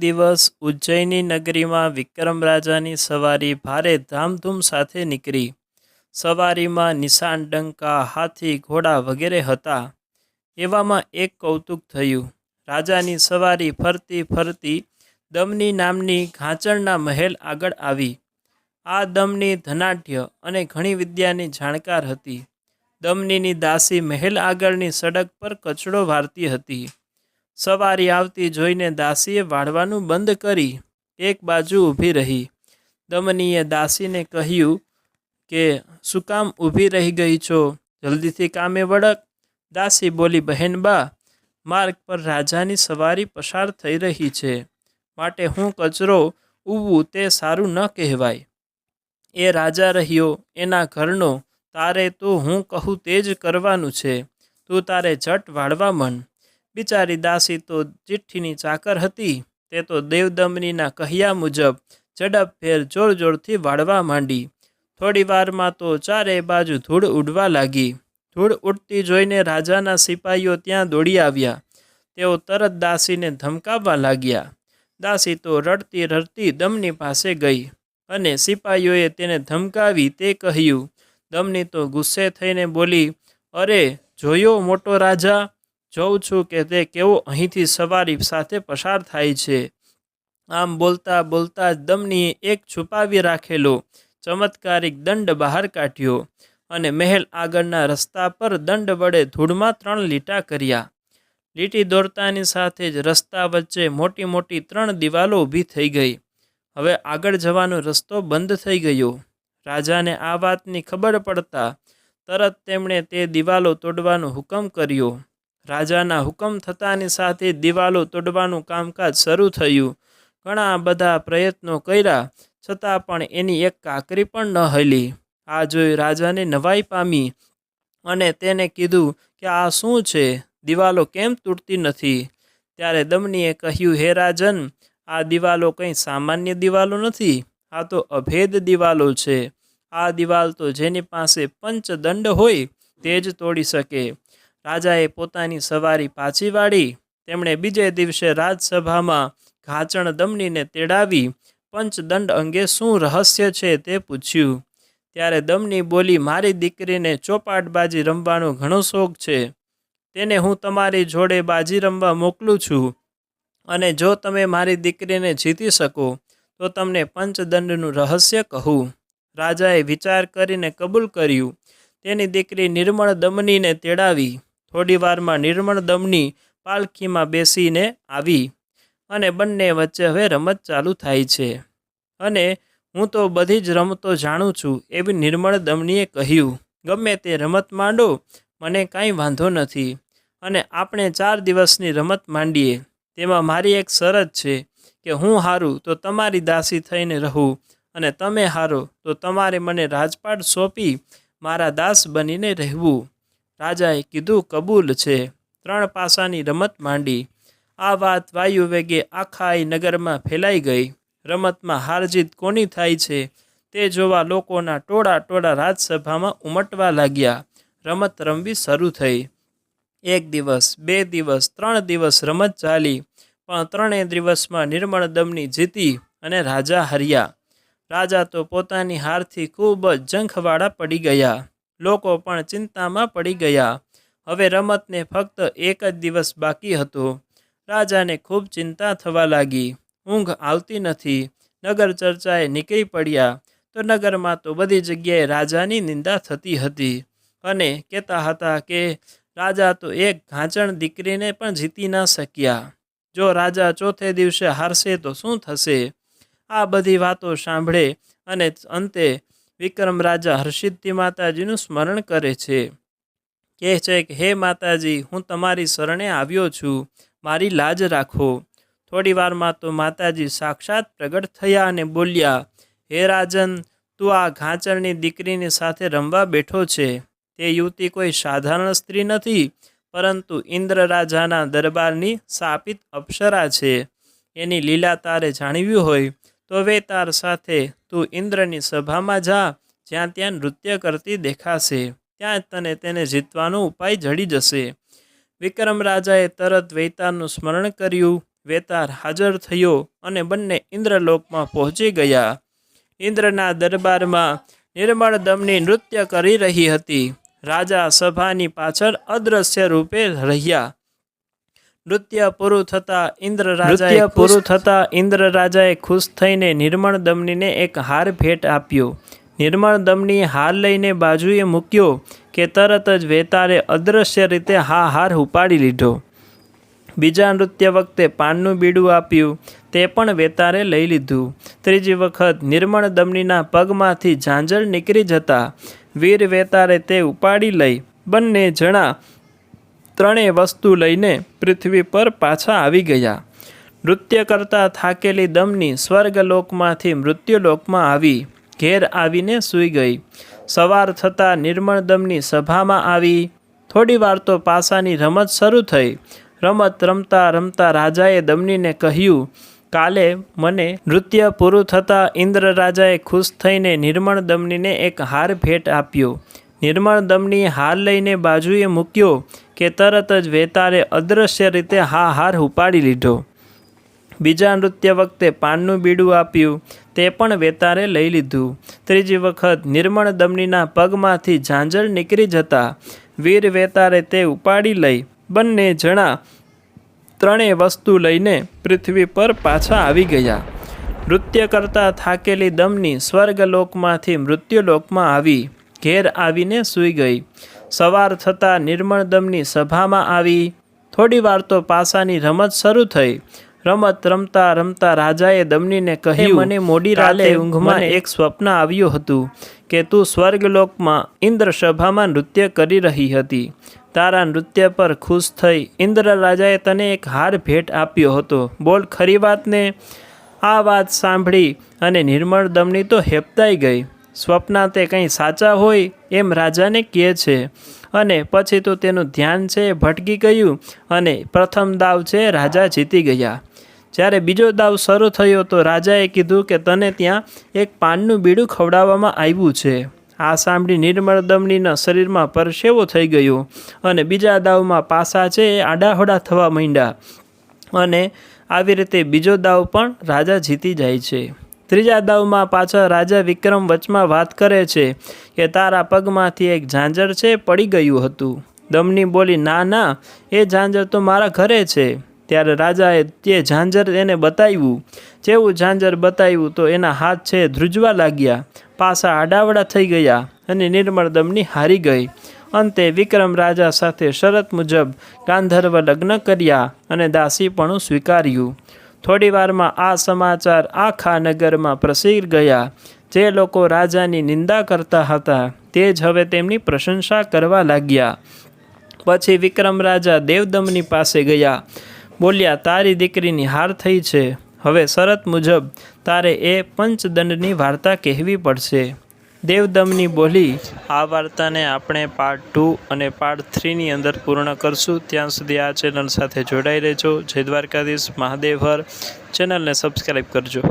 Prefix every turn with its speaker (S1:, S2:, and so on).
S1: દિવસ ઉજ્જૈની નગરીમાં વિક્રમ રાજાની સવારી ભારે ધામધૂમ સાથે નીકળી. સવારીમાં નિશાન, ડંકા, હાથી, ઘોડા વગેરે હતા. એવામાં એક કૌતુક થયું. રાજાની સવારી ફરતી ફરતી દમની નામની ઘાંચણના મહેલ આગળ આવી. આ દમની ધનાઢ્ય અને ઘણી વિદ્યાની જાણકાર હતી. દમનીની દાસી મહેલ આગળની સડક પર કચડો વારતી હતી. સવારી આવતી જોઈને દાસીએ વાળવાનું બંધ કરી એક બાજુ ઊભી રહી. દમનીએ દાસીને કહ્યું કે, શું કામ ઊભી રહી ગઈ છો? જલ્દીથી કામે વળક દાસી બોલી બહેનબા માર્ગ પર રાજાની સવારી પસાર થઈ રહી છે. માટે હું કચરો ઊવું તે સારું ન કહેવાય. એ રાજા રહ્યો, એના ઘરનો, તારે તો હું કહું તે જ કરવાનું છે. તું તારે ઝટ વાળવા મન. બિચારી દાસી તો ચિઠ્ઠીની ચાકર હતી, તે તો દેવદમનીના કહ્યા મુજબ ઝડપભેર જોર જોરથી વાળવા માંડી. થોડી વારમાં તો ચારે બાજુ ધૂળ ઉડવા લાગી. ધૂળ ઉડતી જોઈને રાજાના સિપાહીઓ ત્યાં દોડી આવ્યા. તેઓ તરત દાસીને ધમકાવવા લાગ્યા. દાસી તો રડતી રડતી દમની પાસે ગઈ અને સિપાહીઓએ તેને ધમકાવી તે કહ્યું. દમની તો ગુસ્સે થઈને બોલી, અરે, જોયો મોટો રાજા જોઉં છું કે તે કેવો અહીંથી સવારી સાથે પસાર થાય છે. આમ બોલતા બોલતા દમનીએ એક છુપાવી રાખેલો ચમત્કારિક દંડ બહાર કાઢ્યો અને મહેલ આગળના રસ્તા પર દંડ વડે ધૂળમાં ત્રણ લીટા કર્યા. લીટી દોરતાની સાથે જ રસ્તા વચ્ચે મોટી મોટી ત્રણ દિવાલો ઊભી થઈ ગઈ. હવે આગળ જવાનો રસ્તો બંધ થઈ ગયો. રાજાને આ વાતની ખબર પડતા તરત તેમણે તે દિવાલો તોડવાનો હુકમ કર્યો. રાજાના હુકમ થતાની સાથે દિવાલો તોડવાનું કામકાજ શરૂ થયું. ઘણા બધા પ્રયત્નો કર્યા, છતાં પણ એની એક કાકરી પણ ન હલી. આ જોઈ રાજાને નવાઈ પામી અને તેને કીધું કે આ શું છે? દિવાલો કેમ તૂટતી નથી? ત્યારે દમનીએ કહ્યું, હે રાજન, આ દિવાલો કંઈ સામાન્ય દિવાલો નથી? આ તો અભેદ દિવાલો છે. આ દિવાલ તો જેની પાસે પંચદંડ હોય તે જ તોડી શકે. રાજાએ પોતાની સવારી પાછી વાળી. તેમણે બીજે દિવસે રાજસભામાં ઘાચણ દમનીને તેડાવી. પંચદંડ અંગે શું રહસ્ય છે તે પૂછ્યું. ત્યારે દમની બોલી, મારી દીકરીને ચોપાટબાજી રમવાનો ઘણો શોખ છે. તેને હું તમારી જોડે બાજી રમવા મોકલું છું. અને જો તમે મારી દીકરીને જીતી શકો, તો તમને પંચદંડનું રહસ્ય કહું. રાજાએ વિચાર કરીને કબૂલ કર્યું. તેની દીકરી નિર્મળ દમનીને તેડાવી. થોડી વારમાં નિર્મળ દમની પાલખીમાં બેસીને આવી અને બંને વચ્ચે હવે રમત ચાલુ થાય છે. અને હું તો બધી જ રમતો જાણું છું એવી નિર્મળ દમનીએ કહ્યું, ગમે તે રમત માંડો, મને કાંઈ વાંધો નથી. અને આપણે ચાર દિવસની રમત માંડીએ. તેમાં મારી એક શરત છે કે હું હારું તો તમારી દાસી થઈને રહું અને તમે હારો તો તમારે મને રાજપાટ સોંપી મારા દાસ બનીને રહેવું. રાજાએ કીધું, કબૂલ છે. ત્રણ પાસાની રમત માંડી. આ વાત વાયુ વેગે આખા નગરમાં ફેલાઈ ગઈ. રમતમાં હારજીત કોની થાય છે તે જોવા લોકોના ટોળા ટોળા રાજસભામાં ઉમટવા લાગ્યા. રમત રમવી શરૂ થઈ. એક દિવસ, બે દિવસ, ત્રણ દિવસ રમત ચાલી, પણ ત્રણેય દિવસમાં નિર્મળ દમની જીતી અને રાજા હર્યા. રાજા તો પોતાની હારથી ખૂબ જ જંખવાળા પડી ગયા. લોકો પણ ચિંતામાં પડી ગયા. હવે રમતને ફક્ત એક જ દિવસ બાકી હતો. રાજાને ખૂબ ચિંતા થવા લાગી. ઊંઘ આવતી નથી. નગર ચર્ચાએ નીકળી પડ્યા. તો નગરમાં તો બધી જગ્યાએ રાજાની નિંદા થતી હતી. અને કહેતા હતા કે, રાજા તો એક ઘાંચણ દીકરીને પણ જીતી ન શક્યા. જો રાજા ચોથે દિવસે હારશે તો શું થશે? આ બધી વાતો સાંભળે અને અંતે વિક્રમ રાજા હર્ષિદ્ધિ માતાજીનું સ્મરણ કરે છે. કહે છે કે, હે માતાજી, હું તમારી શરણે આવ્યો છું. મારી લાજ રાખો. થોડી વારમાં તો માતાજી સાક્ષાત પ્રગટ થયા અને બોલ્યા, હે રાજન, તું આ ઘાંચરની દીકરીની સાથે રમવા બેઠો છે. તે યુવતી કોઈ સાધારણ સ્ત્રી નથી, પરંતુ ઇન્દ્ર રાજાના દરબારની સાપિત અપ્સરા છે. એની લીલા તારે જાણવી હોય તો વેતાર સાથે તું ઇન્દ્રની સભામાં જા, જ્યાં ત્યાં નૃત્ય કરતી દેખાશે. ત્યાં તને તેને જીતવાનો ઉપાય જડી જશે. વિક્રમ રાજાએ તરત વૈતારનું સ્મરણ કર્યું. વેતાર હાજર થયો અને બંને ઇન્દ્રલોકમાં પહોંચી ગયા. ઇન્દ્રના દરબારમાં નિર્મળ દમની નૃત્ય કરી રહી હતી. રાજા સભાની પાછળ અદ્રશ્ય રૂપે રહ્યા. નૃત્ય પૂરું થતા ઇન્દ્ર રાજાએ પૂરું થતા ઇન્દ્ર રાજાએ ખુશ થઈને નિર્મળ દમનીને એક હાર ભેટ આપ્યો. નિર્મળ દમની હાર લઈને બાજુએ મૂક્યો કે તરત જ વેતારે અદ્રશ્ય રીતે હા હાર ઉપાડી લીધો. બીજા નૃત્ય વખતે પાનનું બીડું આપ્યું તે પણ વેતારે લઈ લીધું. ત્રીજી વખત નિર્મળ દમનીના પગમાંથી ઝાંઝર નીકળી જતા વીર વેતારે તે ઉપાડી લઈ. બંને જણા ત્રણેય વસ્તુ લઈને પૃથ્વી પર પાછા આવી ગયા. નૃત્ય કરતા થાકેલી દમની સ્વર્ગલોકમાંથી મૃત્યુલોકમાં આવી, ઘેર આવીને સૂઈ ગઈ. સવાર થતાં નિર્મળ દમની સભામાં આવી. થોડી વાર તો પાસાની રમત શરૂ થઈ. રમત રમતા રમતા રાજાએ દમનીને કહ્યું, કાલે મને નૃત્ય પૂરું થતાં ઇન્દ્ર રાજાએ ખુશ થઈને નિર્મળ દમનીને એક હાર ભેટ આપ્યો. નિર્મળ દમની હાર લઈને બાજુએ મૂક્યો કે તરત જ વેતારે અદ્રશ્ય રીતે હા હાર ઉપાડી લીધો. બીજા નૃત્ય વખતે પાનનું બીડું આપ્યું, તે પણ વેતારે લઈ લીધું. ત્રીજી વખત નિર્મળ દમનીના પગમાંથી ઝાંઝર નીકળી જતા વીર વેતારે તે ઉપાડી લઈ બંને જણા ત્રણેય વસ્તુ લઈને પૃથ્વી પર પાછા આવી ગયા. નૃત્ય કરતા થાકેલી દમની સ્વર્ગલોકમાંથી મૃત્યુલોકમાં આવી. ઘેર આવીને સૂઈ ગઈ. સવાર થતાં નિર્મળ દમની સભામાં આવી. થોડી વાર તો પાસાની રમત શરૂ થઈ. રમત રમતા રમતા રાજાએ દમનીને કહ્યું મને મોડી રાતે ઊંઘમાં એક સ્વપ્ન આવ્યું હતું કે તું સ્વર્ગલોકમાં ઇન્દ્ર સભામાં નૃત્ય કરી રહી હતી. તારા નૃત્ય પર ખુશ થઈ ઇન્દ્ર રાજાએ તને એક હાર ભેટ આપ્યો હતો. બોલ ખરી વાતને. આ વાત સાંભળી અને નિર્મળ દમની તો હેપતાઈ ગઈ. સ્વપ્ના તે કંઈ સાચા હોય એમ રાજાને કહે છે. અને પછી તો તેનું ધ્યાન છે ભટકી ગયું અને પ્રથમ દાવ છે રાજા જીતી ગયા. જ્યારે બીજો દાવ શરૂ થયો તો રાજાએ કીધું કે તને ત્યાં એક પાનનું બીડું ખવડાવવામાં આવ્યું છે. આ સાંભળી નિર્મળ દમણીના શરીરમાં પરસેવો થઈ ગયો અને બીજા દાવમાં પાસા છે એ આડાહોડા થવા માંડ્યા. અને આવી રીતે બીજો દાવ પણ રાજા જીતી જાય છે. ત્રીજા દાવમાં પાછળ રાજા વિક્રમ વચમાં વાત કરે છે કે તારા પગમાંથી એક ઝાંઝર છે, પડી ગયું હતું. દમની બોલી, ના ના, એ ઝાંઝર તો મારા ઘરે છે. ત્યારે રાજાએ તે ઝાંઝર એને બતાવ્યું. જેવું ઝાંઝર બતાવ્યું તો એના હાથ છે ધ્રુજવા લાગ્યા. પાસા આડાવડા થઈ ગયા અને નિર્મળ દમની હારી ગઈ. અંતે વિક્રમ રાજા સાથે શરત મુજબ ગાંધર્વ લગ્ન કર્યા અને દાસીપણું સ્વીકાર્યું. થોડી વારમાં આ સમાચાર આખા નગરમાં પ્રસિદ્ધ ગયા. જે લોકો રાજાની નિંદા કરતા હતા, તે જ હવે તેમની પ્રશંસા કરવા લાગ્યા. પછી વિક્રમ રાજા દેવદમની પાસે ગયા. બોલ્યા, તારી દીકરીની હાર થઈ છે. હવે શરત મુજબ તારે એ પંચદંડની વાર્તા કહેવી પડશે. દેવદમની બોલી, આ વાર્તાને આપણે પાર્ટ ટુ અને પાર્ટ થ્રીની અંદર પૂર્ણ કરશું. ત્યાં સુધી આ ચેનલ સાથે જોડાઈ રહેજો. જય દ્વારકાધીશ. મહાદેવ હર. ચેનલને સબસ્ક્રાઈબ કરજો.